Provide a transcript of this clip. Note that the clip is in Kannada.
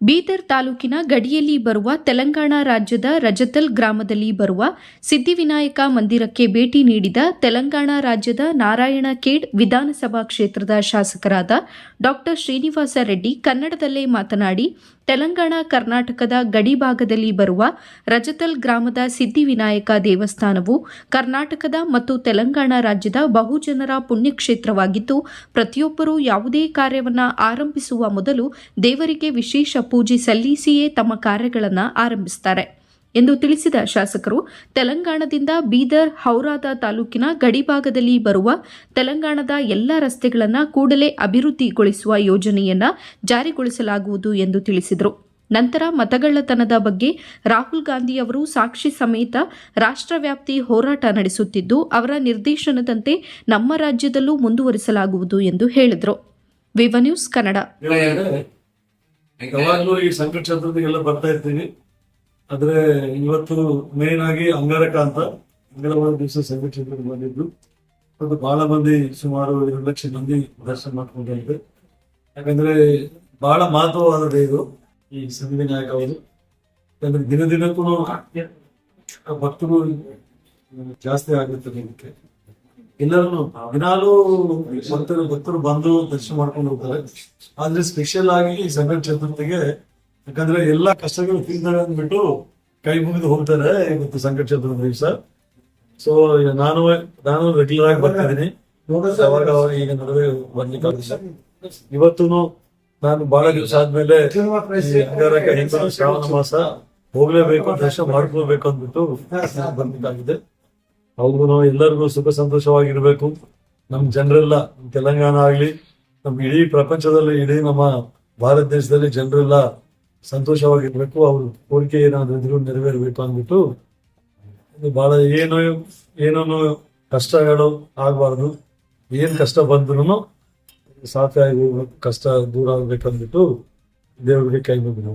ಬೀದರ್ ತಾಲೂಕಿನ ಗಡಿಯಲ್ಲಿ ಬರುವ ತೆಲಂಗಾಣ ರಾಜ್ಯದ ರಜತಲ್ ಗ್ರಾಮದಲ್ಲಿ ಬರುವ ಸಿದ್ಧಿವಿನಾಯಕ ಮಂದಿರಕ್ಕೆ ಭೇಟಿ ನೀಡಿದ ತೆಲಂಗಾಣ ರಾಜ್ಯದ ನಾರಾಯಣ ಖೇಡ್ ವಿಧಾನಸಭಾ ಕ್ಷೇತ್ರದ ಶಾಸಕರಾದ ಡಾ ಶ್ರೀನಿವಾಸ ರೆಡ್ಡಿ ಕನ್ನಡದಲ್ಲೇ ಮಾತನಾಡಿ, ತೆಲಂಗಾಣ ಕರ್ನಾಟಕದ ಗಡಿ ಭಾಗದಲ್ಲಿ ಬರುವ ರಜತಲ್ ಗ್ರಾಮದ ಸಿದ್ಧಿವಿನಾಯಕ ದೇವಸ್ಥಾನವು ಕರ್ನಾಟಕದ ಮತ್ತು ತೆಲಂಗಾಣ ರಾಜ್ಯದ ಬಹುಜನರ ಪುಣ್ಯಕ್ಷೇತ್ರವಾಗಿದ್ದು, ಪ್ರತಿಯೊಬ್ಬರೂ ಯಾವುದೇ ಕಾರ್ಯವನ್ನು ಆರಂಭಿಸುವ ಮೊದಲು ದೇವರಿಗೆ ವಿಶೇಷ ಪೂಜೆ ಸಲ್ಲಿಸಿಯೇ ತಮ್ಮ ಕಾರ್ಯಗಳನ್ನು ಆರಂಭಿಸುತ್ತಾರೆ ಎಂದು ತಿಳಿಸಿದ ಶಾಸಕರು, ತೆಲಂಗಾಣದಿಂದ ಬೀದರ್ ಹೌರಾದ ತಾಲೂಕಿನ ಗಡಿಭಾಗದಲ್ಲಿ ಬರುವ ತೆಲಂಗಾಣದ ಎಲ್ಲ ರಸ್ತೆಗಳನ್ನು ಕೂಡಲೇ ಅಭಿವೃದ್ಧಿಗೊಳಿಸುವ ಯೋಜನೆಯನ್ನ ಜಾರಿಗೊಳಿಸಲಾಗುವುದು ಎಂದು ತಿಳಿಸಿದರು. ನಂತರ ಮತಗಳ್ಳತನದ ಬಗ್ಗೆ ರಾಹುಲ್ ಗಾಂಧಿ ಅವರು ಸಾಕ್ಷಿ ಸಮೇತ ರಾಷ್ಟ್ರವ್ಯಾಪ್ತಿ ಹೋರಾಟ ನಡೆಸುತ್ತಿದ್ದು, ಅವರ ನಿರ್ದೇಶನದಂತೆ ನಮ್ಮ ರಾಜ್ಯದಲ್ಲೂ ಮುಂದುವರಿಸಲಾಗುವುದು ಎಂದು ಹೇಳಿದರು. Viva news Kannada. ಯಾವಾಗ್ಲೂ ಈ ಸಂಕಟ ಚತುರ್ಥಿಗೆಲ್ಲ ಬರ್ತಾ ಇರ್ತೀವಿ ಆದ್ರೆ ಇವತ್ತು ಮೇನ್ ಆಗಿ ಅಂಗಾರಕ ಅಂತ ಮಂಗಳವಾರ ದಿವಸ ಚತುರ್ಥಿ ಬಂದಿದ್ದು. ಅದು ಬಹಳ ಮಂದಿ, ಸುಮಾರು ಎರಡು ಲಕ್ಷ ಮಂದಿ ದರ್ಶನ ಮಾಡ್ಕೊಂಡಿದ್ದಾರೆ ಯಾಕಂದ್ರೆ ಬಹಳ ಮಹತ್ವವಾದ ದೇವರು ಈ ಸಂವಿನಾಯಕ ಅವರು. ಯಾಕಂದ್ರೆ ದಿನ ದಿನಕ್ಕೂ ಭಕ್ತರು ಜಾಸ್ತಿ ಆಗುತ್ತೆ ಇದಕ್ಕೆ. ಎಲ್ಲರೂ ದಿನಾಲೂ ಭಕ್ತರು ಭಕ್ತರು ಬಂದು ದರ್ಶನ ಮಾಡ್ಕೊಂಡು ಹೋಗ್ತಾರೆ. ಆದ್ರೆ ಸ್ಪೆಷಲ್ ಆಗಿ ಸಂಕಟ ಚತುರ್ಥಿಗೆ ಯಾಕಂದ್ರೆ ಎಲ್ಲಾ ಕಷ್ಟಗಳು ತೀರ್ತಾರೆ ಅಂದ್ಬಿಟ್ಟು ಕೈ ಮುಗಿದು ಹೋಗ್ತಾರೆ ಇವತ್ತು ಸಂಕಟ ಚತುರ್ಥಿ ದಿವಸ. ಸೊ ನಾನು ನಾನು ರೆಗ್ಯುಲರ್ ಆಗಿ ಬರ್ತಾ ಇದೀನಿ ಅವಾಗ ಈಗ ನಡುವೆ ಬರ್ಲಿಕ್ಕೆ ಇವತ್ತು ನಾನು ಬಹಳ ದಿವಸ ಆದ್ಮೇಲೆ ಶ್ರಾವಣ ಮಾಸ ಹೋಗ್ಲೇಬೇಕು, ದರ್ಶನ ಮಾಡ್ಕೋಬೇಕು ಅಂದ್ಬಿಟ್ಟು ಬರ್ಬೇಕಾಗಿದೆ ಅವ್ರಿಗೂ ಎಲ್ಲರಿಗೂ ಸುಖ ಸಂತೋಷವಾಗಿರ್ಬೇಕು. ನಮ್ಮ ಜನರೆಲ್ಲ ತೆಲಂಗಾಣ ಆಗಲಿ ನಮ್ಮ ಇಡೀ ಪ್ರಪಂಚದಲ್ಲಿ, ಇಡೀ ನಮ್ಮ ಭಾರತ ದೇಶದಲ್ಲಿ ಜನರೆಲ್ಲ ಸಂತೋಷವಾಗಿರ್ಬೇಕು. ಅವ್ರ ಕೋರಿಕೆ ಏನಾದ್ರು ಇದ್ರು ನೆರವೇರ್ಬೇಕು ಅಂದ್ಬಿಟ್ಟು ಬಹಳ ಏನು ಏನೋ ಕಷ್ಟಗಳು ಆಗಬಾರ್ದು, ಏನ್ ಕಷ್ಟ ಬಂದ್ರು ಸಾಕಾಗಿ ಕಷ್ಟ ದೂರ ಆಗ್ಬೇಕಂದ್ಬಿಟ್ಟು ದೇವರಿಗೆ ಕೈ ಮುಗಿದು